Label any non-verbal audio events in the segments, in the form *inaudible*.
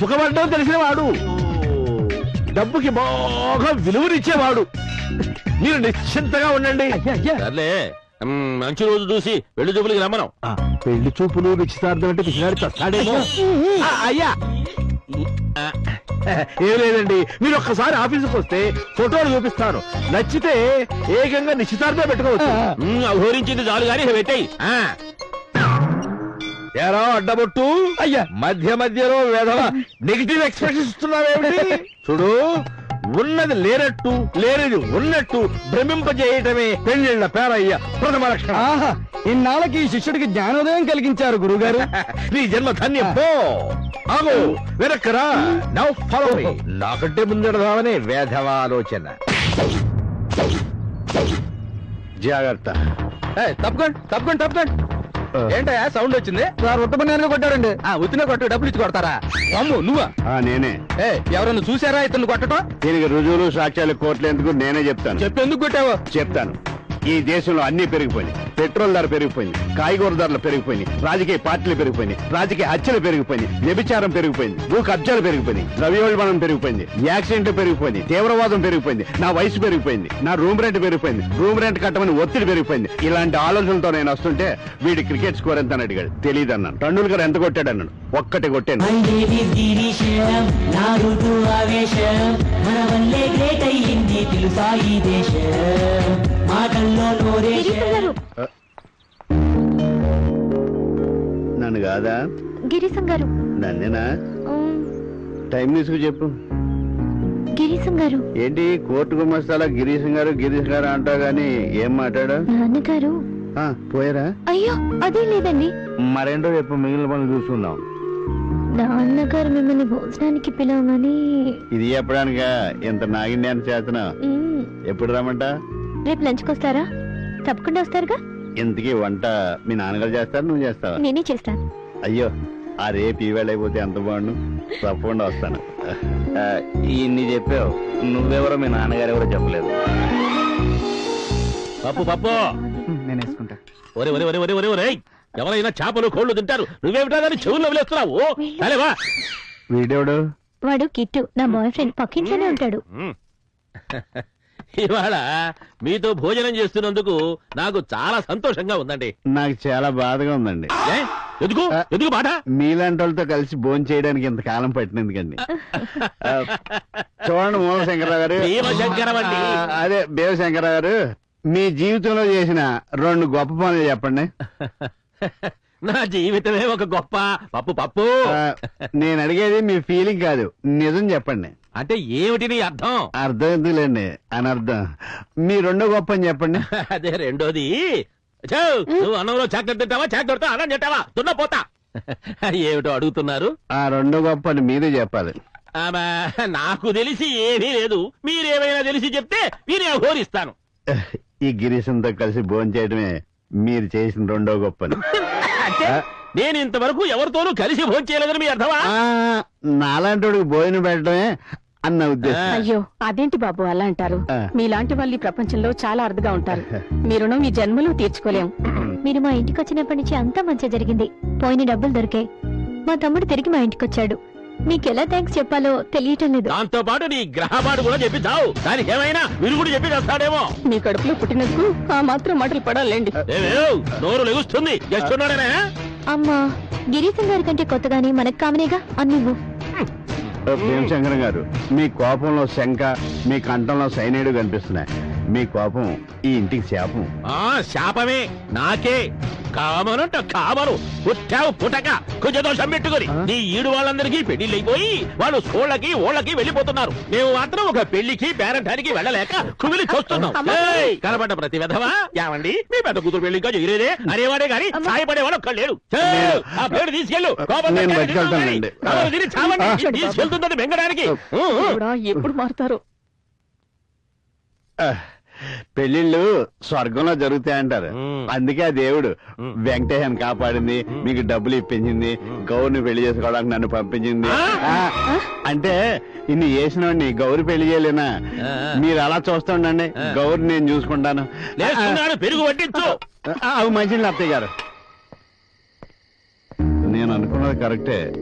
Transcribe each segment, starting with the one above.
సుఖపడడం తెలిసిన వాడు డబ్బుకి బాగా విలువనిచ్చేవాడు. మీరు నిశ్చింతగా ఉండండి. సర్లే. మంచి రోజు చూసి పెళ్ళి చూపులకి రమ్మను. పెళ్ళి చూపులు నిశ్చితార్థం అంటే పిచ్చినాడు చస్తాడేమో. ఆ, అయ్యా. ఏం లేదండి మీరు ఒక్కసారి ఆఫీసుకు వస్తే ఫోటోలు చూపిస్తాను. నచ్చితే ఏకంగా నిశ్చితార్థం పెట్టుకోవచ్చు. మ్, అఘోరించింది చాలు గాని పెట్టాయి. ఏరా అడ్డబొట్టు? అయ్యా. మధ్య మధ్యలో వేధవ నెగిటివ్ ఎక్స్ప్రెషన్ ఇస్తున్నావేమిటి చూడు ఉన్నది లేనట్టు లేనిది ఉన్నట్టు భ్రమింపజేయటమే పెళ్ళిళ్ళ పేరయ్య ప్రథమ లక్షణం. ఆహా ఇన్నాళ్ళకి ఈ శిష్యుడికి జ్ఞానోదయం కలిగించారు గురుగారు. *laughs* నీ జన్మ ధన్యం. పో. ఆగు వెనక్కరా నౌ ఫాలో నాకంటే ముందెడదామనే వేధవ ఆలోచన. జాగ్రత్త. తప్పకండి తప్పకండి తప్పకండి. ఏంటయ్యా సౌండ్ వచ్చింది? సార్ ఉత్తమన్యాన్ని కొట్టాడండి ఆ ఉత్తినే కొట్టు డబ్బులు ఇచ్చి కొడతారా? అమ్ము నువ్వా? ఆ, నేనే. ఏ ఎవరన్నా చూసారా ఇతను కొట్టడం దీనికి రుజువులు సాక్ష్యాలు కోర్టులు ఎందుకు నేనే చెప్తాను. చెప్పేందుకు కొట్టావు? చెప్తాను. ఈ దేశంలో అన్ని పెరిగిపోయినాయి. పెట్రోల్ ధర పెరిగిపోయింది కాయగూర ధరలు పెరిగిపోయినాయి రాజకీయ పార్టీలు పెరిగిపోయినాయి రాజకీయ హత్యలు పెరిగిపోయినాయి వ్యభిచారం పెరిగిపోయింది భూ కబ్జాలు పెరిగిపోయినాయి ద్రవ్యోల్బణం పెరిగిపోయింది యాక్సిడెంట్ పెరిగిపోయింది తీవ్రవాదం పెరిగిపోయింది నా వయసు పెరిగిపోయింది నా రూమ్ రెంట్ పెరిగిపోయింది రూమ్ రెంట్ కట్టమని ఒత్తిడి పెరిగిపోయింది. ఇలాంటి ఆలోచనలతో నేను వస్తుంటే వీడి క్రికెట్ స్కోర్ ఎంత అని అడిగాడు. తెలియదు అన్నాను టండూల్కర్ ఎంత కొట్టాడు అన్నాడు. ఒక్కటి కొట్టాను. ఆవేశం మన వల్లే గ్రేట్ అయ్యింది తెలుసా ఈ దేశం? నన్ను కాదా? గిరీశం గారు. నన్నేనా? టైం తీసుకు చెప్పు. గిరీశం గారు. ఏంటి? కోర్టు గుమస్తాల గిరీశం గారు గిరీశం గారు అంటావు గాని ఏం మాట్లాడా నాన్నగారు. ఆ, పోయారా? అయ్యో అదే లేదండి. మరేంటో చెప్పు మిగిలిన పనులు చూసుకుందాం నాన్నగారు మిమ్మల్ని భోజనానికి పిలవమని ఇది చెప్పడానిక? ఇంత నాగిన్యాన్ని చేస్తున్నావు. ఎప్పుడు రమ్మంట రేపు లంచ్కి వస్తారా? తప్పకుండా వస్తారుగా? ఇంతకీ వంట మీ నాన్నగారు చేస్తారు నువ్వు చేస్తావా? నేనే చేస్తాను. అయ్యో ఆ రేపు ఈవేళ అయిపోతే ఎంత బాగుండు? తప్పకుండా వస్తాను. ఇన్ని చెప్పావు. నువ్వెవరో మీ నాన్నగారు ఎవరో చెప్పలేదు. పప్పు పప్పు! నేను వేసుకుంటా. ఒరే ఒరే ఒరే ఒరే ఒరే ఒరే! ఎవరైనా చేపలు కోళ్ళు తింటారు. నువ్వేమిటా దాన్ని చెవుల్లో వదిలేస్తున్నావు? సరేవా వీడెవడు? వాడు కిట్టు నా బాయ్ ఫ్రెండ్ పక్కింట్లోనే ఉంటాడు. ఇవాళ మీతో భోజనం చేస్తున్నందుకు నాకు చాలా సంతోషంగా ఉందండి. నాకు చాలా బాధగా ఉందండి. ఏ? ఎందుకు? ఎందుకు మాట మీలాంటి వాళ్ళతో కలిసి భోజనం చేయడానికి ఇంతకాలం పట్టినందుకండి. ఆ, చూడండి మూల శంకరరావు గారు. భీమశంకరం అండి. ఆ, అదే భీమశంకరరావు గారు మీ జీవితంలో చేసిన రెండు గొప్ప పనులు చెప్పండి. *laughs* నా జీవితమే ఒక గొప్ప పప్పు పప్పు. ఆ, నేను అడిగేది మీ ఫీలింగ్ కాదు నిజం చెప్పండి. అంటే ఏమిటి నీ అర్థం? అర్థం ఎందుకులేండి? అనర్థం. మీ రెండో గొప్ప అని చెప్పండి. *laughs* అదే రెండోది. నువ్వు అన్నంలో చాక్లెట్ తింటావా? చాక్లెట్తో అన్నం తింటావా? తున్న పోతా. *laughs* ఏమిటో అడుగుతున్నారు? ఆ రెండో గొప్ప అని మీరే చెప్పాలి. ఆమా, నాకు తెలిసి ఏమీ లేదు. మీరేమైనా తెలిసి చెప్తే మీరే ఘోరిస్తాను *laughs* ఈ గిరీశంతో కలిసి భోజనం చేయడమే మీరు చేసిన రెండో గొప్ప అని. అంటే నేను ఇంతవరకు ఎవరితోనూ కలిసి భోంచేయలేదని మీ అర్థమా? నాలాంటి భోజనం పెట్టడమే అన్న ఉద్దేశం. అయ్యో అదేంటి బాబు అలా అంటారు. మీలాంటి వాళ్ళు ఈ ప్రపంచంలో చాలా అరుదుగా ఉంటారు. మీ రుణం ఈ జన్మలో తీర్చుకోలేం. మీరు మా ఇంటికి వచ్చినప్పటి నుంచి అంతా మంచి జరిగింది. పోయిన డబ్బులు దొరికాయి. మా తమ్ముడు తిరిగి మా ఇంటికి వచ్చాడు మీకు ఎలా థ్యాంక్స్ చెప్పాలో తెలియటం లేదు. దాంతో పాటు నీ గ్రహపాటు కూడా చెప్పి చావు దానికి ఏమైనా విరుగుడు చెప్పి చేస్తాడేమో. మీ కడుపులో పుట్టినందుకు ఆ మాత్రం మాటలు పడాలండి. నోరు లెగుస్తుంది. చేస్తున్నాడనే అమ్మా గిరీశం గారి కంటే కొత్తగానే మనకు కామనేగా? అన్నివ్వు భీమశంకరం గారు మీ కోపంలో శంక మీ కంఠంలో సైనైడ్ కనిపిస్తున్నాయి. మీ కోపం ఈ ఇంటికి శాపం. ఆ శాపమే. నాకే. కామనంట కామను. పుట్టావు పుటక కొంచెం దోషం పెట్టుకుని నీ ఈడు వాళ్ళందరికీ పెళ్ళిళ్ళు అయిపోయి వాళ్ళు స్కూళ్ళకి ఓళ్ళకి వెళ్ళిపోతున్నారు. మేము మాత్రం ఒక పెళ్ళికి పేరంటానికి వెళ్ళలేక కుమిలి చూస్తున్నాం. కనబడ్డ ప్రతి విధవా? ఏమండి? మీ పెద్ద కూతురు పెళ్ళి ఇంకా ఎగిరేదే అనేవాడే గాని సాయపడేవాడు ఒక్కడు లేడు. ఆ పేరు తీసుకెళ్ళు. తీసుకెళ్తుందని బెంగడానికి. ఎప్పుడు మారుతారు? పెళ్ళిళ్ళు స్వర్గంలో జరుగుతాయంటారు. అందుకే ఆ దేవుడు మ్మ్. వెంకటేశన్ కాపాడింది మీకు డబ్బులు ఇప్పించింది గౌరిని పెళ్ళి చేసుకోవడానికి నన్ను పంపించింది. అంటే ఇన్ని చేసినోడిని గౌరి పెళ్ళి చేయలేనా. మీరు అలా చూస్తుండండి. గౌరి నేను చూసుకుంటాను. పెరుగు పట్టించు ఆ, అవి మంచిది అత్తయ్య గారు. నేను అనుకున్నది కరెక్టే.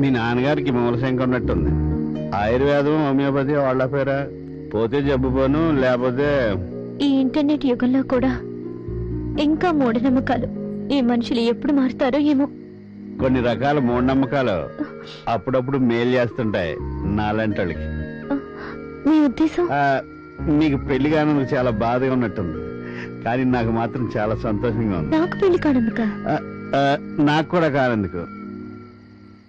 మీ నాన్నగారికి మూలశంక ఉన్నట్టుంది. ఆయుర్వేదం హోమియోపతి వాళ్ళ పేరా? పోతే జబ్బు పోను లేకపోతే ఈ ఇంటర్నెట్ యుగంలో కూడా ఇంకా మూఢనమ్మకాలు ఈ మనుషులు ఎప్పుడు మారుతారో ఏమో. కొన్ని రకాల మూఢనమ్మకాలు అప్పుడప్పుడు మేలు చేస్తుంటాయి నాలాంటి వాళ్ళకి మీ ఉద్దేశం? మీకు పెళ్ళి కానందుకు చాలా బాధగా ఉన్నట్టుంది. కానీ నాకు మాత్రం చాలా సంతోషంగా ఉంది. నాకు పెళ్ళి కానందుక? నాకు కూడా కానందుకు.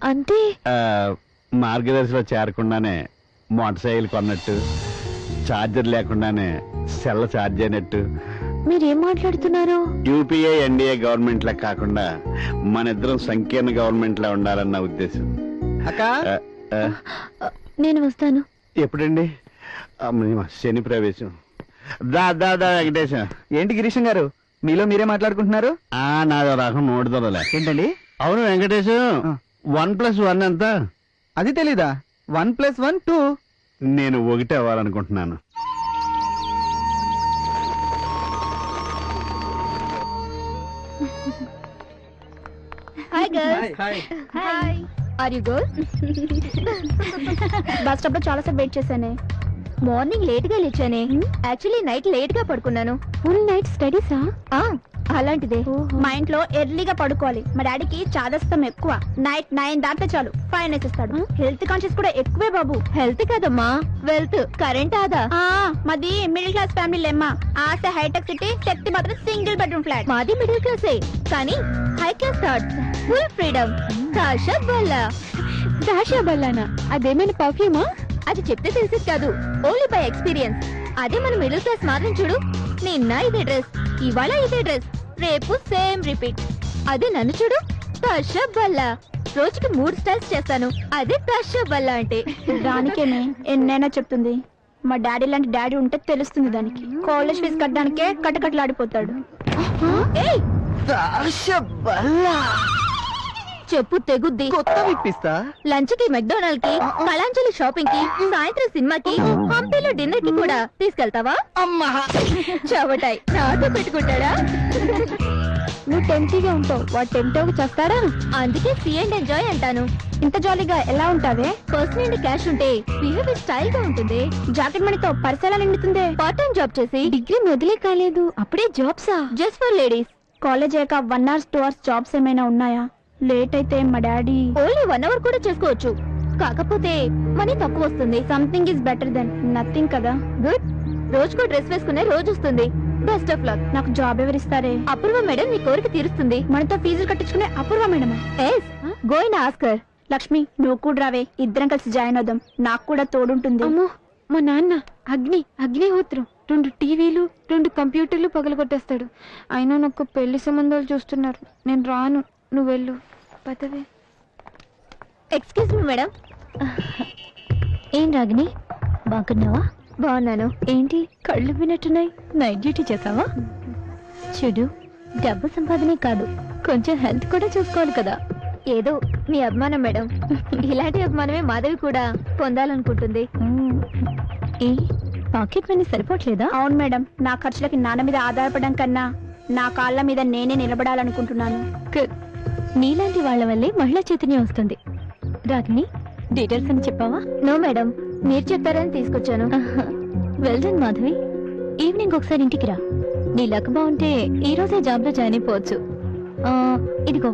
అంటే? ఆ, మార్గదర్శిలో చేరకుండానే మోటార్ సైకిల్ కొన్నట్టు ఛార్జర్ లేకుండానే సెల్ ఛార్జ్ అయినట్టు. మీరేం మాట్లాడుతున్నారు? యూపీఏ ఎన్డీఏ గవర్నమెంట్ లా కాకుండా మన ఇద్దరం సంకీర్ణ గవర్నమెంట్ లా ఉండాలన్న ఉద్దేశం. అక్క? నేను వస్తాను. ఎప్పుడండి? శని ప్రవేశం. దా దా దా వెంకటేశం. ఏంటి గిరీశం గారు? మీలో మీరే మాట్లాడుకుంటున్నారు? ఆ నాదో రకం నోడుదలే ఏంటండి? అవును వెంకటేశం. ఆ. వన్ ప్లస్ వన్ ఎంత? అది తెలీదా? One plus one two. నేను ఒకటి అవ్వాలనుకుంటున్నాను. Hi girls hi are you bus స్టాప్లో చాలా సేపు వెయిట్ చేశానే. మార్నింగ్ లేట్గా లేచానే. యాక్చువల్లీ నైట్ లేట్గా పడుకున్నాను. ఫుల్ నైట్ స్టడీసా అలాంటిదే. మా ఇంట్లో ఎర్లీగా పడుకోవాలి. మా డాడీకి చాదస్తం ఎక్కువ. నైట్ నైన్ దాటితే చాలు. ఫైన్ వేసేస్తాడు హెల్త్ కాన్షియస్ కూడా ఎక్కువే బాబు. హెల్త్ కదమ్మా. వెల్త్. కరెంట్ ఆదా? మాది మిడిల్ క్లాస్ ఫ్యామిలీ లేమ్మా. ఆశ హైటెక్ సిటీ శక్తి మాత్రం సింగిల్ బెడ్రూమ్ ఫ్లాట్. మాది మిడిల్ క్లాసే. కానీ high class thoughts full freedom. దాషా బల్లా. దాషా బల్లానా? అదేమైనా పర్ఫ్యూమా? అది చెప్తే తెలిసేది కాదు. Only by experience. అదే మన మిడిల్ క్లాస్ మాత్రం చూడు. నిన్న ఇదే డ్రెస్. ఇవాళ ఇదే డ్రెస్. రేపు సేమ్ రిపీట్. అదే నన్ను చూడు దాషా బల్లా రోజుకి మూడు స్టైల్స్ చేస్తాను. అదే దాషా బల్లా అంటే. దానికేనే ఎన్నైనా చెప్తుంది. మా డాడీ లాంటి డాడీ ఉంటే తెలుస్తుంది దానికి. కాలేజ్ ఫీజు కట్టడానికే కటకట్లాడిపోతాడు. ఏయ్! చెప్పు తెగుద్ది. కొత్త విప్పిస్తా? లంచ్కి మెక్డొనాల్డ్కి కళాంజలి షాపింగ్కి సాయంత్రం సినిమాకి హంపీలో డిన్నర్కి కూడా తీసుకెళ్తావా? అమ్మా. చవటాయ్ నాతో పెట్టుకుంటాడా? నువ్వు టెంప్టీగా ఉంటావు. వాడు టెంప్టోగా చేస్తాడా? అందుకే సీ అండ్ ఎంజాయ్ అంటాను. ఇంత జాలీగా ఎలా ఉంటావే? పర్స్ నుండి క్యాష్ ఉంటే బిహేవియర్ స్టైల్గా ఉంటుంది. జాకెట్ మనీతో పరిసెలా నిండుతుందే. పార్ట్ టైం జాబ్ చేసి డిగ్రీ మొదలే కాలేదు. అప్పుడే జాబ్సా? Just for ladies. కాలేజ్ అయ్యాక one hours two hours jobs ఏమైనా ఉన్నాయా? లేట్ అయితే మా డాడీ ఓన్లీ వన్ అవర్ కూడా చేసుకోవచ్చు. కాకపోతే మనీ తక్కువ వస్తుంది. Something is better than nothing కదా? గుడ్. రోజుకో డ్రెస్ వేసుకునే రోజు వస్తుంది. Best of luck. నాకు జాబ్ ఎవరిస్తారే? అపూర్వ మేడం నీ కోరిక తీరుస్తుంది. మనతో ఫీజులు కట్టించుకునే Apurva మేడమా? Yes going ask her. Lakshmi నువ్వు కూడా రావే. ఇద్దరం కలిసి జాయిన్ అవుదాం. నాకు కూడా తోడుంటుంది. అమ్మో మా నాన్న అగ్ని అగ్నిహోత్రం. రెండు టీవీలు రెండు కంప్యూటర్లు పగలగొట్టేస్తాడు. అయినా నాకు పెళ్ళి సంబంధాలు చూస్తున్నారు. నేను రాను. నువ్వు వెళ్ళు. పదవే. ఎక్స్క్యూజ్ మీ మేడం ఏం రాగిని బాగున్నావా? బాగున్నాను. ఏంటి? కళ్ళు వినట్టున్నాయి. నైట్ డ్యూటీ చేసావా? చూడు డబ్బు సంపాదనే కాదు కొంచెం హెల్త్ కూడా చూసుకోవాలి కదా. ఏదో మీ అభిమానం మేడం ఇలాంటి అభిమానమే మాధవి కూడా పొందాలనుకుంటుంది. ఏ పాకెట్ మనీ సరిపోవట్లేదా? అవును మేడం నా ఖర్చులకి నాన్న మీద ఆధారపడడం కన్నా నా కాళ్ళ మీద నేనే నిలబడాలనుకుంటున్నాను. నీలాంటి వాళ్ళ వల్లే మహిళా చైతన్యం వస్తుంది. రాగిని డీటెయిల్స్ అని చెప్పావా? No madam. మీరు చెప్పారని తీసుకొచ్చాను. Well done Madhavi. ఈవినింగ్ ఒకసారి ఇంటికి రా. నీ లక్ బాగుంటే ఈ రోజే జాబ్లో జాయిన్ అయిపోవచ్చు. ఇదిగో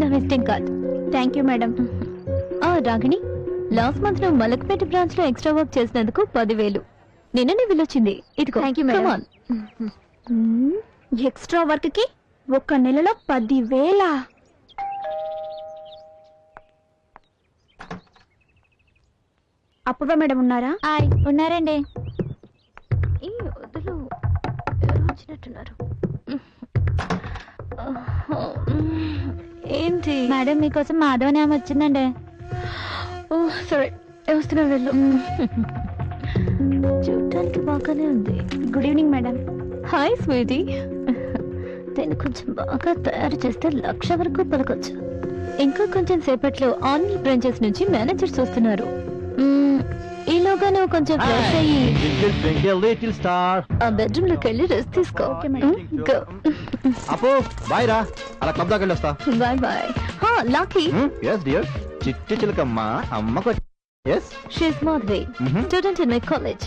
నా visiting card thank you madam. Ragini last మంత్లో మలక్పేట బ్రాంచ్లో ఎక్స్ట్రా వర్క్ చేసినందుకు పదివేలు. నిన్ననే వెళ్ళొచ్చింది ఇదిగో madam. Come on. ఎక్స్ట్రా వర్క్కి ఒక నెలలో పది అపూర్వ మేడం ఉన్నారా? హాయ్ ఉన్నారండి. ఈ వదులు వచ్చినట్టున్నారు. ఏంటి? మేడం మీకోసం మాధవని ఆమె వచ్చిందండి. ఓ సరే వస్తున్నా వెళ్ళు. చూడటానికి బాగానే ఉంది. Good evening madam. Hi sweetie. దీన్ని కొంచెం బాగా తయారు చేస్తే లక్ష వరకు పలకొచ్చు. ఇంకా కొంచెం సేపట్లో ఆన్లైన్ బ్రాంచెస్ నుంచి మేనేజర్స్ వస్తున్నారు. ఈలోగా నువ్వు కొంచెం ఫ్రెష్ అయ్యి. లిటిల్ స్టార్ ఆ బెడ్రూమ్లోకి వెళ్ళి రెస్ట్ తీసుకో. అపో బాయ్ రా అలా క్లబ్ దాకా వెళ్ళొస్తా. బాయ్ బాయ్ హా లాకీ ఎస్ డియర్ చిట్టు చిలకమ్మ అమ్మకు yes she's Madhavi student in my college